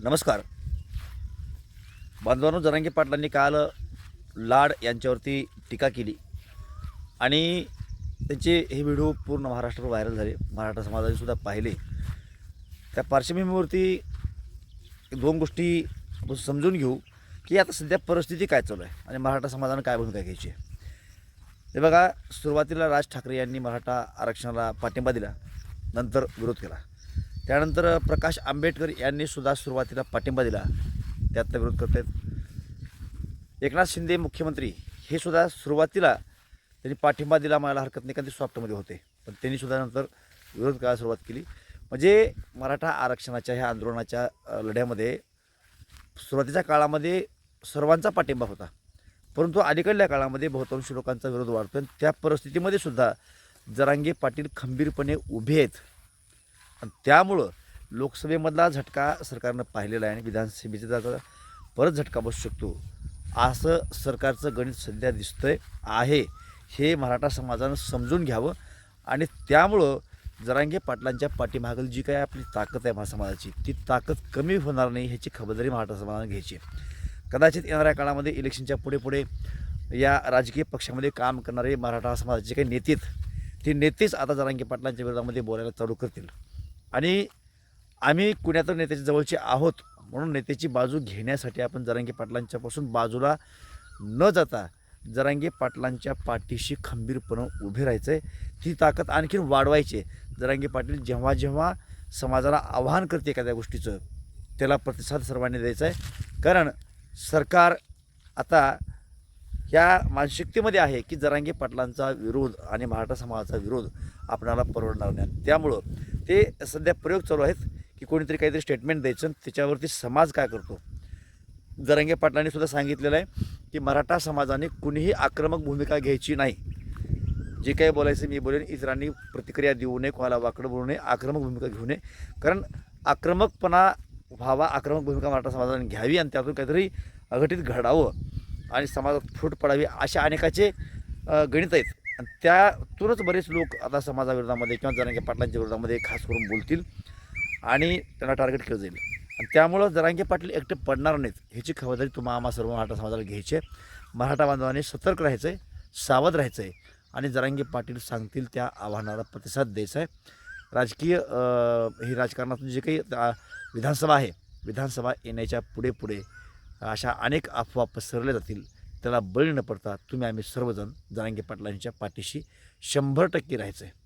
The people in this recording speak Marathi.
नमस्कार. बांधवांनो जरांगे पाटलांनी काल लाड यांच्यावरती टीका केली. आणि त्यांचे हे व्हिडिओ पूर्ण महाराष्ट्रावर व्हायरल झाले. मराठा समाजाने सुद्धा पाहिले. त्या पार्श्वभूमीवरती दोन गोष्टी आपण समजून घेऊ की आता सध्या परिस्थिती काय चालू आहे आणि मराठा समाजानं काय भूमिका घ्यायची आहे. हे बघा सुरुवातीला राज ठाकरे यांनी मराठा आरक्षणाला पाठिंबा दिला नंतर विरोध केला. त्यानंतर प्रकाश आंबेडकर यांनी सुद्धा सुरुवातीला पाठिंबा दिला. त्यातला विरोध करत आहेत एकनाथ शिंदे मुख्यमंत्री हे सुद्धा सुरुवातीला त्यांनी पाठिंबा दिला मला हरकत नाही कारण ते सॉफ्टमध्ये होते. पण त्यांनी सुद्धा नंतर विरोध करायला सुरुवात केली. म्हणजे मराठा आरक्षणाच्या ह्या आंदोलनाच्या लढ्यामध्ये सुरुवातीच्या काळामध्ये सर्वांचा पाठिंबा होता. परंतु अलीकडल्या काळामध्ये बहुतांश लोकांचा विरोध वाढतो आणि त्या परिस्थितीमध्ये सुद्धा जरांगे पाटील खंबीरपणे उभे आहेत. आणि त्यामुळं लोकसभेमधला झटका सरकारनं पाहिलेला आहे आणि विधानसभेचा परत झटका बसू शकतो. असं सरकारचं गणित सध्या दिसतंय आहे. हे मराठा समाजानं समजून घ्यावं आणि त्यामुळं जरांगे पाटलांच्या पाठीमागील जी काही आपली ताकद आहे मराठा समाजाची ती ताकद कमी होणार नाही ह्याची खबरदारी मराठा समाजानं घ्यायची आहे. कदाचित येणाऱ्या काळामध्ये इलेक्शनच्या पुढे पुढे या राजकीय पक्षामध्ये काम करणारे मराठा समाजाचे काही नेते आहेत ते नेतेच आता जरांगे पाटलांच्या विरोधामध्ये बोलायला चालू करतील. आणि आम्ही कुण्यातर नेत्याच्या जवळचे आहोत म्हणून नेत्याची बाजू घेण्यासाठी आपण जरांगे पाटलांच्यापासून बाजूला न जाता जरांगे पाटलांच्या पाठीशी खंबीरपणं उभे राहायचं आहे ती ताकद आणखीन वाढवायची आहे. जरांगे पाटील जेव्हा जेव्हा समाजाला आवाहन करते एखाद्या गोष्टीचं त्याला प्रतिसाद सर्वांनी द्यायचा आहे. कारण सरकार आता या मानसिकतेमध्ये आहे की जरांगे पाटलांचा विरोध आणि मराठा समाजाचा विरोध आपणाला परवडणार नाही. त्यामुळं ते सध्या प्रयोग चालू आहेत की कोणीतरी काहीतरी स्टेटमेंट द्यायचं आणि त्याच्यावरती समाज काय करतो. जरांगे पाटलांनी सुद्धा सांगितलेलं आहे की मराठा समाजाने कुणीही आक्रमक भूमिका घ्यायची नाही. जे काही बोलायचं मी बोलेन. इतरांनी प्रतिक्रिया देऊ नये कोणाला वाकडं बोलू नये आक्रमक भूमिका घेऊ नये. कारण आक्रमकपणा व्हावा आक्रमक भूमिका मराठा समाजाने घ्यावी आणि त्यातून काहीतरी अघटित घडावं आणि समाजात फूट पडावी अशा अनेकाचे गणित आहेत. आणि त्यातूनच बरेच लोक आता समाजाविरोधामध्ये किंवा जरांगे पाटलांच्या विरोधामध्ये खास करून बोलतील आणि त्यांना टार्गेट केलं जाईल. आणि त्यामुळं जरांगे पाटील एकटे पडणार नाहीत ह्याची खबरदारी तुम्हा आम्हा सर्व मराठा समाजाला घ्यायची आहे. मराठा बांधवांनी सतर्क राहायचं आहे सावध राहायचं आहे आणि जरांगे पाटील सांगतील त्या आव्हानाला प्रतिसाद द्यायचा आहे राजकीय ही राजकारणातून जे काही विधानसभा आहे विधानसभा येण्याच्या पुढे पुढे अशा अनेक अफवा पसरल्या जातील. त्याला बळी न पडता तुम्ही आम्ही सर्वजण जरांगे पाटलांच्या पाठीशी शंभर टक्के राहायचं आहे